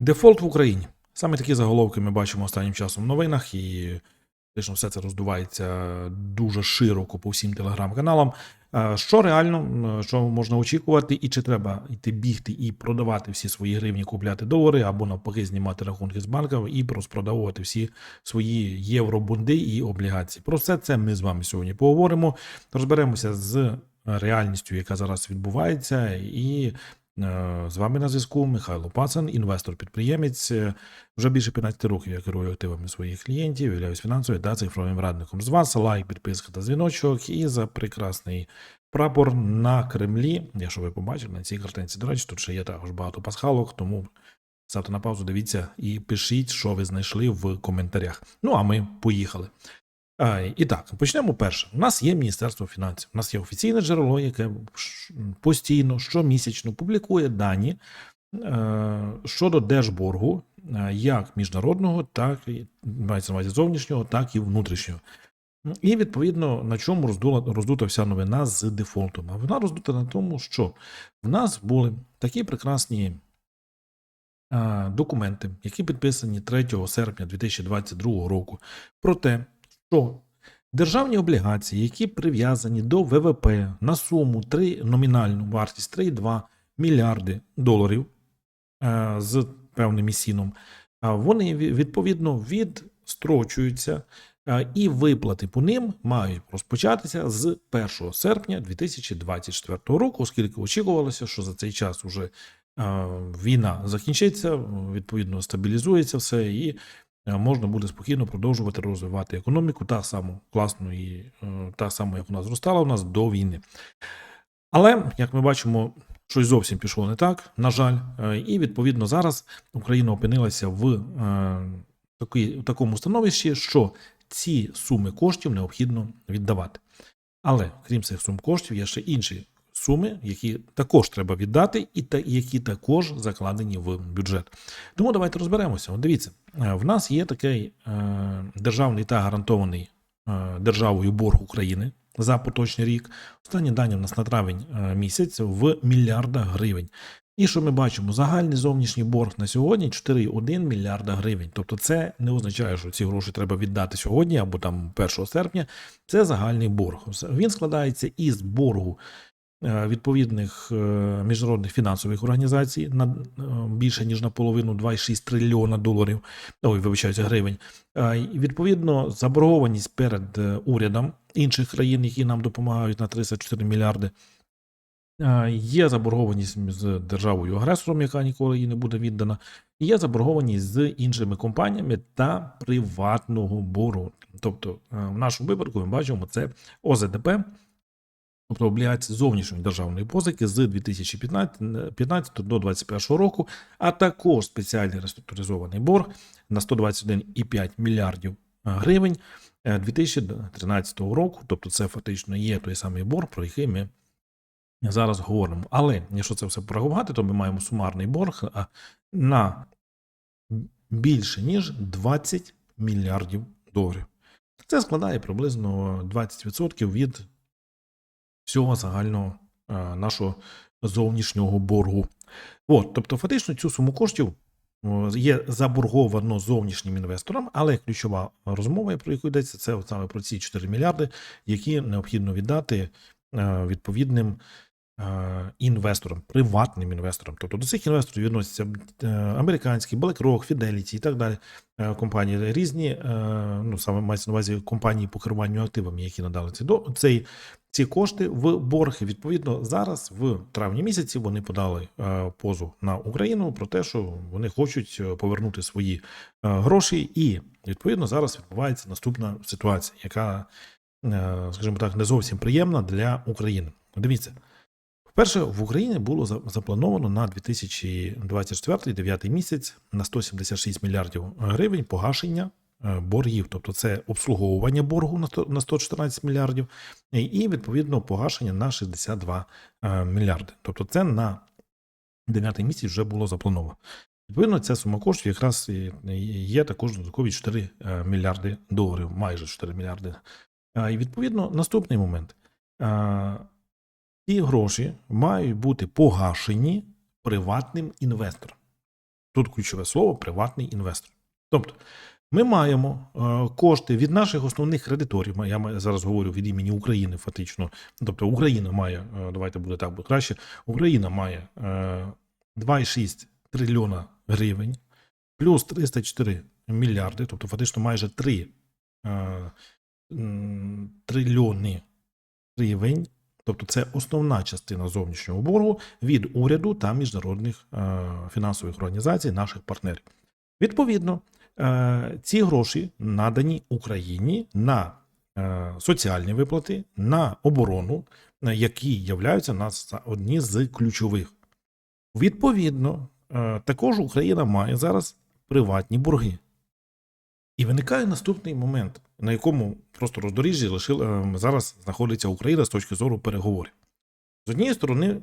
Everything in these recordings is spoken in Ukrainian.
Дефолт в Україні. Саме такі заголовки ми бачимо останнім часом в новинах, і фактично все це роздувається дуже широко по всім телеграм-каналам. Е, Що реально, м, що можна очікувати, і чи треба йти бігти і продавати всі свої гривні, купляти долари, або навпаки знімати рахунки з банків і розпродавувати всі свої євробунди і облігації. Про все це ми з вами сьогодні поговоримо. Розберемося з реальністю, яка зараз відбувається, і Е, З вами на зв'язку Михайло Пацан, інвестор-підприємець. Е, Вже більше 15 років я керую активами своїх клієнтів, являюсь фінансовим та цифровим радником. З вас лайк, підписка та дзвіночок. І за прекрасний прапор на Кремлі. Якщо ви побачили на цій картинці, до речі, тут ще є також багато пасхалок, тому ставте на паузу, дивіться і пишіть, що ви знайшли в коментарях. Ну а ми поїхали. І так, почнемо перше. У нас є Міністерство фінансів. У нас є офіційне джерело, яке постійно, щомісячно публікує дані е, щодо держборгу, е, як міжнародного, так і мається на увазі зовнішнього, так і внутрішнього. І відповідно на чому роздула, роздута вся новина з дефолтом. А вона роздута на тому, що в нас були такі прекрасні е, документи, які підписані 3 серпня 2022 року, про те, що? Державні облігації, які прив'язані до ВВП на суму 3, номінальну вартість 3,2 мільярди доларів е, з певним сіном, вони відповідно відстрочуються, е, і виплати по ним мають розпочатися з 1 серпня 2024 року, оскільки очікувалося, що за цей час уже е, війна закінчиться, відповідно стабілізується все і можна буде спокійно продовжувати розвивати економіку так само класно і е, так само, як вона зростала у нас до війни. Але, як ми бачимо, щось зовсім пішло не так, на жаль, Е, і відповідно зараз Україна опинилася в е, такій, такому становищі, що ці суми коштів необхідно віддавати. Але крім цих сум коштів, є ще інші суми, які також треба віддати, і та, які також закладені в бюджет. Тому давайте розберемося. От дивіться, е, в нас є такий е, державний та гарантований е, державою борг України за поточний рік. Останні дані в нас на травень місяць в мільярдах гривень. І що ми бачимо? Загальний зовнішній борг на сьогодні 4,1 мільярда гривень. Тобто це не означає, що ці гроші треба віддати сьогодні або там 1 серпня. Це загальний борг. Він складається із боргу відповідних е, міжнародних фінансових організацій на е, більше ніж наполовину 2,6 трильйона доларів. Ой, вибачаюся, гривень. Е, Відповідно, заборгованість перед е, урядом інших країн, які нам допомагають на 34 мільярди. Е, Є заборгованість з державою агресором, яка ніколи їй не буде віддана. Є заборгованість з іншими компаніями та приватного боргу. Тобто, е, в нашому випадку ми бачимо це ОЗДП, тобто облігації зовнішньої державної позики з 2015 до 2021 року, а також спеціальний реструктуризований борг на 121,5 мільярдів е, гривень е, 2013 року. Тобто, це фактично є той самий борг, про який ми зараз говоримо. Але якщо це все порахувати, то ми маємо сумарний борг на більше ніж 20 мільярдів доларів. Це складає приблизно 20% від всього загального е, нашого зовнішнього боргу. От, тобто, фактично цю суму коштів є заборговано зовнішнім інвесторам, але ключова розмова, про яку йдеться, це саме про ці 4 мільярди, які необхідно віддати е, відповідним інвесторам, приватним інвесторам. Тобто до цих інвесторів відносяться е, американські, BlackRock, Fidelity і так далі е, компанії різні, е, ну саме мається на увазі компанії по керуванню активами, які надали цей, до- цей, ці кошти в борг. Відповідно, зараз в травні місяці вони подали е, позов на Україну про те, що вони хочуть е, повернути свої е, гроші, і відповідно зараз відбувається наступна ситуація, яка, е, скажімо так, не зовсім приємна для України. Дивіться. Вперше в Україні було заплановано на 2024 9 місяць на 176 мільярдів гривень погашення е, боргів, тобто це обслуговування боргу на 114 мільярдів, і- відповідно погашення на 62 е, мільярди. Тобто це на 9 місяць вже було заплановано. Відповідно, ця сума коштів якраз є також додаткові 4 е, мільярди доларів, майже 4 мільярди. І відповідно наступний момент. Ці гроші мають бути погашені приватним інвестором. Тут ключове слово приватний інвестор. Тобто, ми маємо е, кошти від наших основних кредиторів. Я зараз говорю від імені України, фактично. Тобто Україна має, е, давайте буде так, буде краще. Україна має е, 2,6 трильйона гривень, плюс 304 мільярди, тобто фактично майже 3 е, трильйони гривень. Тобто це основна частина зовнішнього боргу від уряду та міжнародних е, фінансових організацій, наших партнерів. Відповідно, е, ці гроші надані Україні на е, соціальні виплати, на оборону, які являються нас одні з ключових. Відповідно, також Україна має зараз приватні борги. І виникає наступний момент, на якому просто роздоріжжі лишили, е, зараз знаходиться Україна з точки зору переговорів. З однієї сторони,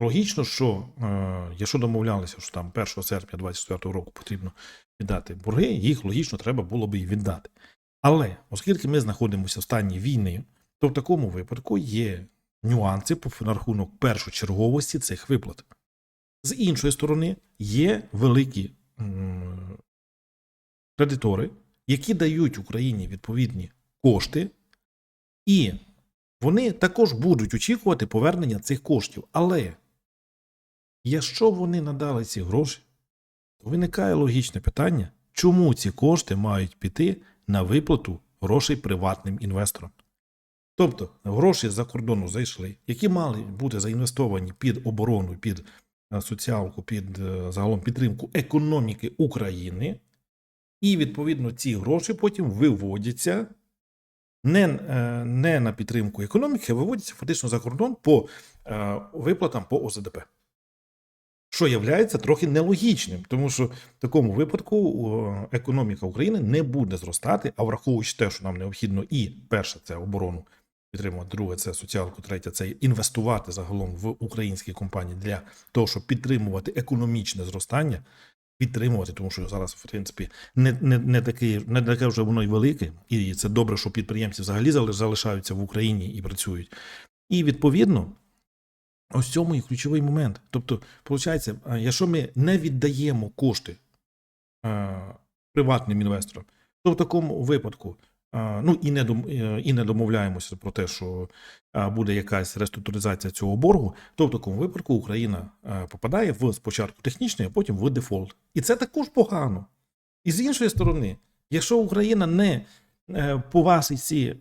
логічно, що е, якщо домовлялися, що там 1 серпня 2024 року потрібно віддати борги, їх логічно треба було би і віддати. Але оскільки ми знаходимося в стані війни, то в такому випадку є нюанси на рахунок першочерговості цих виплат. З іншої сторони, є великі м, кредитори, які дають Україні відповідні кошти, і вони також будуть очікувати повернення цих коштів. Але якщо вони надали ці гроші, то виникає логічне питання, чому ці кошти мають піти на виплату грошей приватним інвесторам. Тобто гроші з-за кордону зайшли, які мали бути заінвестовані під оборону, під е, соціалку, під е, загалом підтримку економіки України, і відповідно ці гроші потім виводяться не, е, не на підтримку економіки, а виводяться фактично за кордон по е, виплатам по ОЗДП. Що є трохи нелогічним, тому що в такому випадку економіка України не буде зростати, а враховуючи те, що нам необхідно і перше це оборону підтримувати, друге це соціалку, третє це інвестувати загалом в українські компанії для того, щоб підтримувати економічне зростання, підтримувати, тому що зараз, в принципі, не, не, не, таке, не таке вже воно й велике, і це добре, що підприємці взагалі залишаються в Україні і працюють. І відповідно. Ось цьому і ключовий момент. Тобто, виходить, якщо ми не віддаємо кошти е, приватним інвесторам, то в такому випадку е, ну і не е, і не домовляємося про те, що буде якась реструктуризація цього боргу, то в такому випадку Україна е, попадає в спочатку технічний, а потім в дефолт. І це також погано. І з іншої сторони, якщо Україна не е, погасить ці,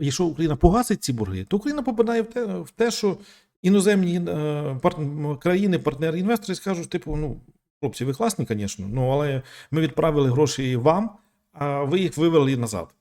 якщо Україна погасить ці борги, то Україна попадає в те, в те що іноземні країни, партнери, інвестори скажуть, типу, ну, хлопці, ви класні, звісно, ну, але ми відправили гроші вам, а ви їх вивели назад.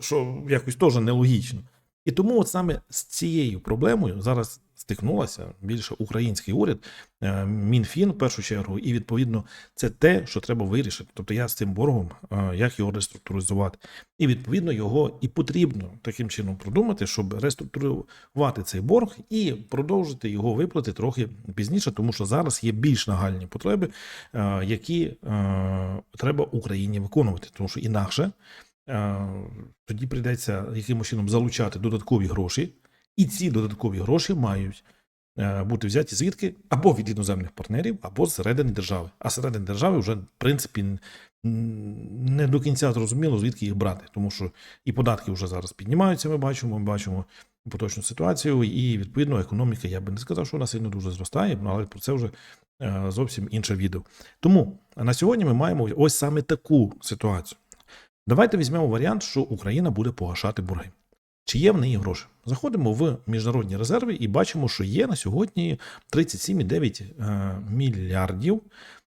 Що якось теж нелогічно. І тому от саме з цією проблемою зараз стикнулася більше український уряд, е, Мінфін в першу чергу, і відповідно це те, що треба вирішити. Тобто я з цим боргом, е, як його реструктуризувати. І відповідно його і потрібно таким чином продумати, щоб реструктурувати цей борг і продовжити його виплати трохи пізніше, тому що зараз є більш нагальні потреби, е, які треба Україні виконувати, тому що інакше. Е, Тоді прийдеться якимось чином залучати додаткові гроші, і ці додаткові гроші мають е, бути взяті звідки або від іноземних партнерів, або зсередини держави. А зсередини держави вже, в принципі, не до кінця зрозуміло, звідки їх брати, тому що і податки вже зараз піднімаються. Ми бачимо, ми бачимо поточну ситуацію, і відповідно економіка. Я би не сказав, що вона сильно дуже зростає, але про це вже е, зовсім інше відео. Тому на сьогодні ми маємо ось саме таку ситуацію. Давайте візьмемо варіант, що Україна буде погашати борги. Чи є в неї гроші? Заходимо в міжнародні резерви і бачимо, що є на сьогодні 37,9 е, мільярдів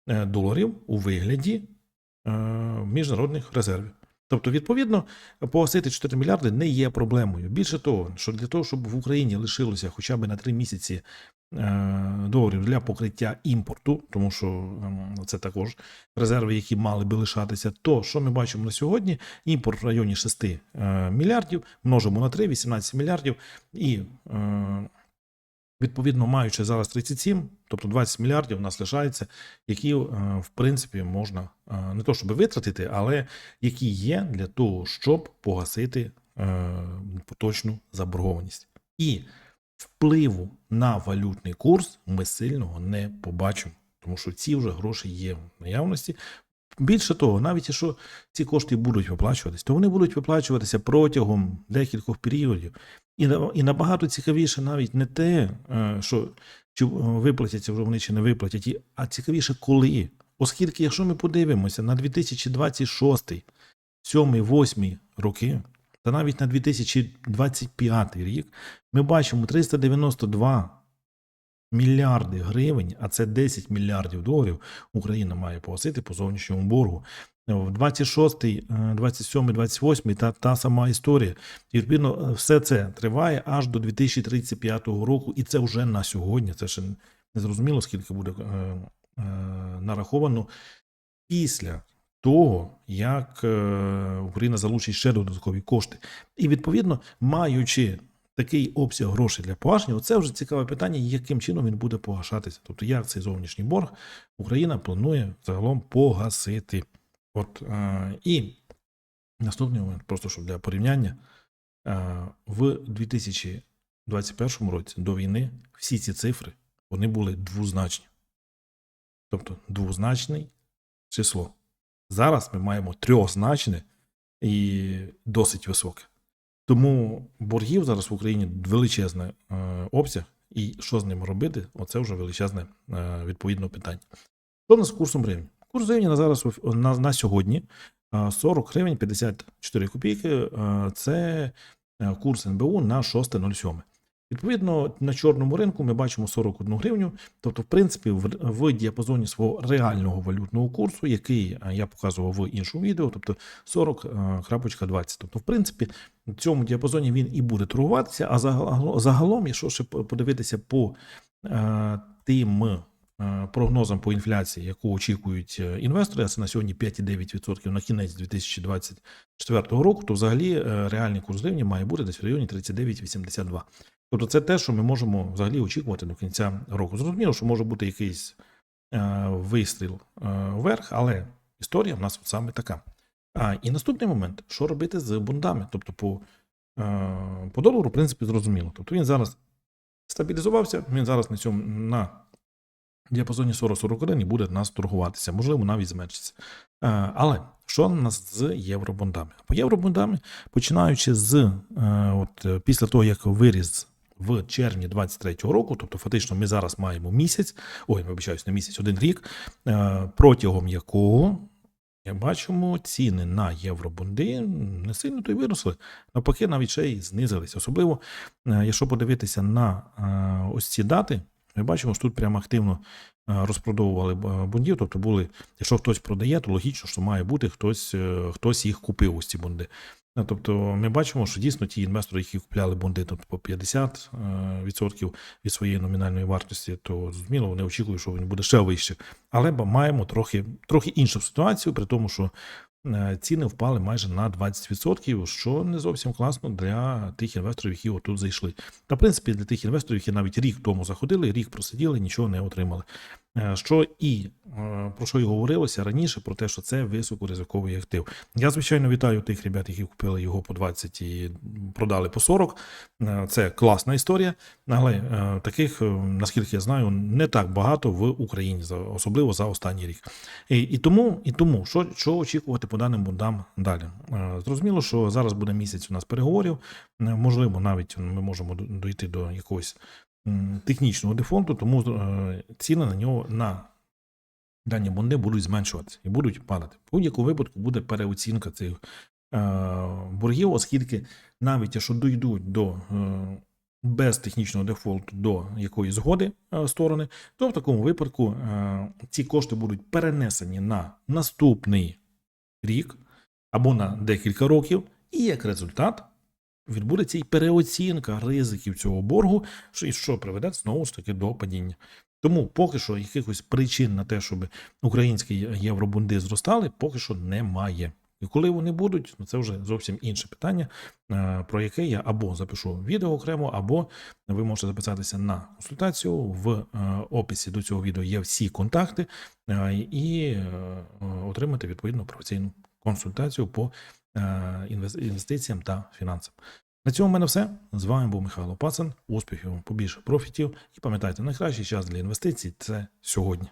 е, доларів у вигляді е, міжнародних резервів. Тобто, відповідно, погасити 4 мільярди не є проблемою. Більше того, що для того, щоб в Україні лишилося хоча б на 3 місяці е, доларів для покриття імпорту, тому що ем, це також резерви, які мали би лишатися, то що ми бачимо на сьогодні? Імпорт в районі 6 е, мільярдів, множимо на 3, 18 мільярдів, і е, відповідно маючи зараз 37, тобто 20 мільярдів у нас лишається, які, е, в принципі, можна е, не то щоб витратити, але які є для того, щоб погасити е, поточну заборгованість. І впливу на валютний курс ми сильного не побачимо, тому що ці вже гроші є в наявності. Більше того, навіть якщо ці кошти будуть виплачуватися, то вони будуть виплачуватися протягом декількох періодів. І, і набагато цікавіше навіть не те, е, що чи е, виплатяться вже вони чи не виплатять, а цікавіше, коли. Оскільки, якщо ми подивимося на 2026, 7, 8 роки, та навіть на 2025 рік, ми бачимо 392 мільярди гривень, а це 10 мільярдів доларів, Україна має погасити по зовнішньому боргу. В 26, е, 27, 28 та, та сама історія. І відповідно, все це триває аж до 2035 року, і це вже на сьогодні. Це ще не зрозуміло, скільки буде е, е, нараховано після того, як е, Україна залучить ще додаткові кошти. І відповідно, маючи такий обсяг грошей для погашення, це вже цікаве питання, яким чином він буде погашатися. Тобто, як цей зовнішній борг Україна планує загалом погасити. От е, і наступний момент, просто щоб для порівняння, е, в 2021 році до війни всі ці цифри вони були двозначні. Тобто двозначне число. Зараз ми маємо трьохзначне і досить високе. Тому боргів зараз в Україні величезний е, обсяг, і що з ним робити, оце вже величезне е, відповідно питання. Що в нас з курсом гривні? Курс гривні на зараз на, на сьогодні е, 40 гривень 54 копійки. е, Це е, курс НБУ на 6.07. Відповідно, на чорному ринку ми бачимо 41 гривню. Тобто, в принципі, в, в діапазоні свого реального валютного курсу, який е, я показував в іншому відео, тобто 40.20. Тобто, в принципі, в цьому діапазоні він і буде торгуватися. А загалом, якщо ще подивитися по е, тим е, прогнозам по інфляції, яку очікують е, інвестори, а це на сьогодні 5,9% на кінець 2024 року, то взагалі е, реальний курс гривні має бути десь в районі 39,82. Тобто це те, що ми можемо взагалі очікувати до кінця року. Зрозуміло, що може бути якийсь е, вистріл е, вверх, але історія в нас саме така. А, і наступний момент, що робити з бундами? Тобто, по, е, по долару, в принципі, зрозуміло. Тобто він зараз стабілізувався, він зараз на цьому на діапазоні 40-41 і буде нас торгуватися, можливо, навіть зменшиться. Е, але що в нас з євробондами? По євробондами, починаючи з е, от, е, після того, як виріс в червні 23-го року, тобто фактично ми зараз маємо місяць, ой, вибачаюсь, не місяць, один рік, протягом якого як бачимо, ціни на євробонди не сильно то й виросли. Навпаки, навіть ще й знизились. Особливо, якщо подивитися на ось ці дати, ми бачимо, що тут прямо активно е, розпродовували б- Тобто були, якщо хтось продає, то логічно, що має бути хтось, е, хтось їх купив ось ці бонди. Е, Тобто ми бачимо, що дійсно ті інвестори, які купляли бонди тобто по 50% е, від своєї номінальної вартості, то зрозуміло, вони очікують, що він буде ще вище. Але маємо трохи, трохи іншу ситуацію, при тому, що е, ціни впали майже на 20%, що не зовсім класно для тих інвесторів, які отут зайшли. Та, в принципі, для тих інвесторів, які навіть рік тому заходили, рік просиділи, нічого не отримали. Е, Що і е, про що і говорилося раніше, про те, що це високоризиковий актив. Я, звичайно, вітаю тих ребят, які купили його по 20 і продали по 40. Е, Це класна історія, але таких, наскільки я знаю, не так багато в Україні, особливо за останній рік. І, і тому, і тому що, що очікувати по даним бундам далі? Зрозуміло, що зараз буде місяць у нас переговорів. Можливо, навіть ми можемо дойти до якогось технічного дефолту, тому е, ціни на нього на дані бонди будуть зменшуватися і будуть падати. В будь-якому випадку буде переоцінка цих е, боргів, оскільки навіть якщо дійдуть до е, без технічного дефолту до якоїсь згоди сторони, то в такому випадку ці кошти будуть перенесені на наступний рік або на декілька років, і як результат відбудеться і переоцінка ризиків цього боргу, і що приведе знову ж таки до падіння. Тому поки що якихось причин на те, щоб українські євробунди зростали, поки що немає. І коли вони будуть, ну це вже зовсім інше питання, е, про яке я або запишу відео окремо, або ви можете записатися на консультацію. В е, описі до цього відео є всі контакти е, і отримати відповідну професійну консультацію по інвестиціям та фінансам. На цьому в мене все. З вами був Михайло Пацан. Успіхів, побільше профітів. І пам'ятайте, найкращий час для інвестицій це сьогодні.